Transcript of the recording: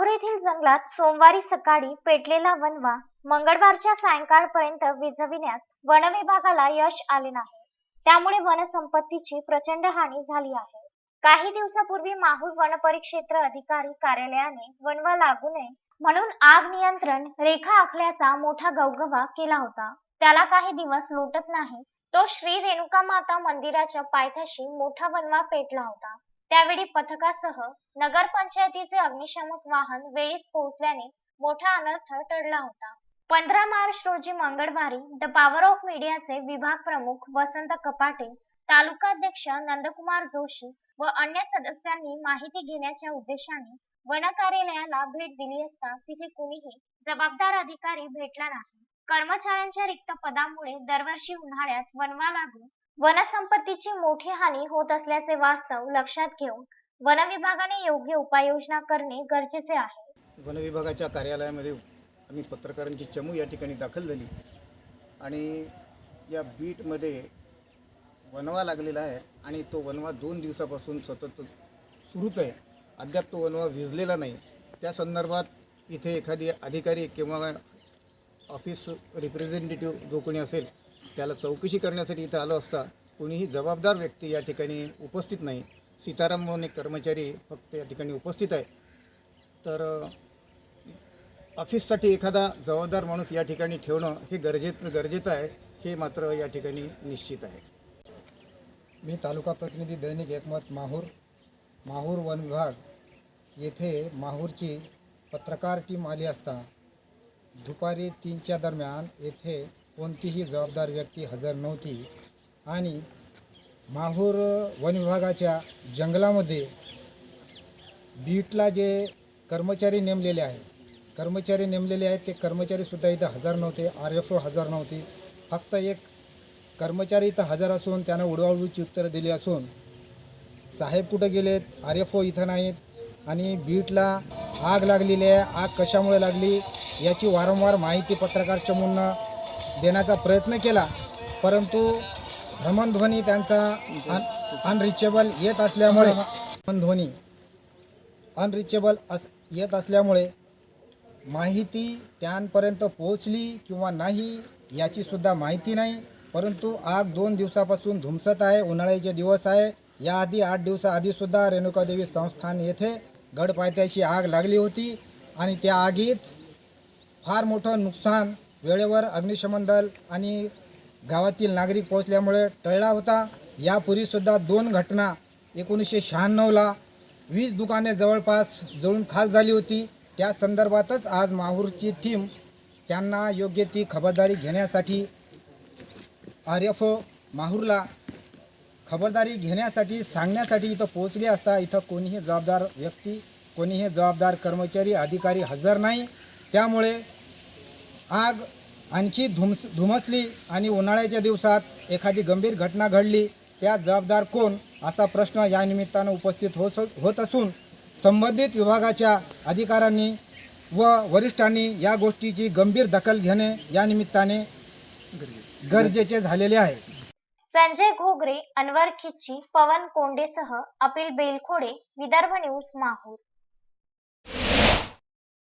माहूर येथील जंगलात सोमवारी सकाळी पेटलेला वनवा मंगळवारच्या सायंकाळपर्यंत विझविण्यात वनविभागाला यश आले नाही. त्यामुळे वनसंपत्तीची प्रचंड हानी झाली आहे. काही दिवसापूर्वी माहूर वनपरिक्षेत्र अधिकारी कार्यालयाने वनवा लागू नये म्हणून आग नियंत्रण रेखा आखल्याचा मोठा गवगवा केला होता. त्याला काही दिवस लोटत नाही तो श्री रेणुका माता मंदिराच्या पायथ्याशी मोठा वनवा पेटला होता. त्यावेळी पथकासह नगरपंचायतीचे अग्निशामक वाहन वेळीच पोहोचल्याने मोठा अनर्थ टळला होता. पंधरा मार्च रोजी मंगळवारी द पॉवर ऑफ मीडियाचे विभाग प्रमुख वसंत कपाटे तालुकाध्यक्ष नंदकुमार जोशी व अन्य सदस्यांनी माहिती घेण्याच्या उद्देशाने वन कार्यालयाला भेट दिली असता तिथे कुणीही जबाबदार अधिकारी भेटला नाही. कर्मचाऱ्यांच्या रिक्त पदामुळे दरवर्षी उन्हाळ्यात वनवा लागून वनसंपत्तीची मोठी हानी होत असल्याचे वास्तव लक्षात घेऊन वन विभागाने योग्य उपाययोजना करणे गरजेचे आहे. वन विभागाच्या कार्यालयामध्ये आम्ही पत्रकारांची चमू या ठिकाणी दाखल झाली. आणि या बीटमध्ये वनवा लागलेला आहे आणि तो वनवा दोन दिवसापासून सतत सुरूच आहे. अद्याप तो वनवा विजलेला नाही. त्या संदर्भात इथे एखादी अधिकारी किंवा ऑफिस रिप्रेझेंटेटिव्ह जो कोणी असेल त्याला चौकशी करण्यासाठी इथं आलो असता कोणीही जबाबदार व्यक्ती या ठिकाणी उपस्थित नाही. सीताराम म्हणून एक कर्मचारी फक्त या ठिकाणी उपस्थित आहे. तर ऑफिससाठी एखादा जबाबदार माणूस या ठिकाणी ठेवणं हे गरजेत गरजेचं आहे हे मात्र या ठिकाणी निश्चित आहे. मी तालुका प्रतिनिधी दैनिक एकमत माहूर माहूर वन विभाग. येथे माहूरची पत्रकार टीम आली असता दुपारी तीनच्या दरम्यान येथे कोणतीही जबाबदार व्यक्ती हजर नव्हती आणि माहूर वन विभागाच्या जंगलामध्ये बीटला जे कर्मचारी नेमलेले आहे कर्मचारी नेमलेले आहेत ते कर्मचारीसुद्धा इथं हजर नव्हते आर एफ ओ हजर नव्हती. फक्त एक कर्मचारी इथं हजर असून त्यानं उडवाउडवीची उत्तरं दिली असून साहेब कुठं गेलेत आर एफ ओ इथं नाहीत आणि बीटला आग लागलेली आहे आग कशामुळे लागली? याची वारंवार माहिती पत्रकार चमूंना देण्याचा प्रयत्न केला परंतु भ्रमणध्वनी त्यांचा अन अनरिचेबल येत असल्यामुळे भ्रमणध्वनी अनरिचेबल अस येत असल्यामुळे माहिती त्यांपर्यंत पोहोचली किंवा नाही याचीसुद्धा माहिती नाही परंतु आग दोन दिवसापासून धुमसत आहे उन्हाळ्याचे दिवस आहे. याआधी आठ दिवसाआधीसुद्धा रेणुकादेवी संस्थान येथे गडपायथ्याशी आग लागली होती आणि त्या आगीत फार मोठं नुकसान वेळेवर अग्निशमन दल आणि गावातील नागरिक पोहोचल्यामुळे टळला होता. यापूर्वीसुद्धा दोन घटना एकोणीसशे शहाण्णवला वीज दुकाने जवळपास जळून खास झाली होती. त्या संदर्भातच आज माहूरची टीम त्यांना योग्य ती खबरदारी घेण्यासाठी आर एफ ओ माहूरला खबरदारी घेण्यासाठी सांगण्यासाठी इथं पोहोचली असता इथं कोणीही जबाबदार व्यक्ती कोणीही जबाबदार कर्मचारी अधिकारी हजर नाही. त्यामुळे आग आणखी धुमस धुमसली आणि उन्हाळ्याच्या दिवसात एखादी गंभीर घटना घडली त्या जबाबदार कोण असा प्रश्न या निमित्तानं उपस्थित होत होत असून संबंधित विभागाच्या अधिकाऱ्यांनी व वरिष्ठांनी या गोष्टीची गंभीर दखल घेणे या निमित्ताने गरजेचे झालेले आहे. संजय घोगरे अनवर खिच्ची पवन कोंडेसह अपिल बेलखोडे विदर्भ न्यूज माहूर.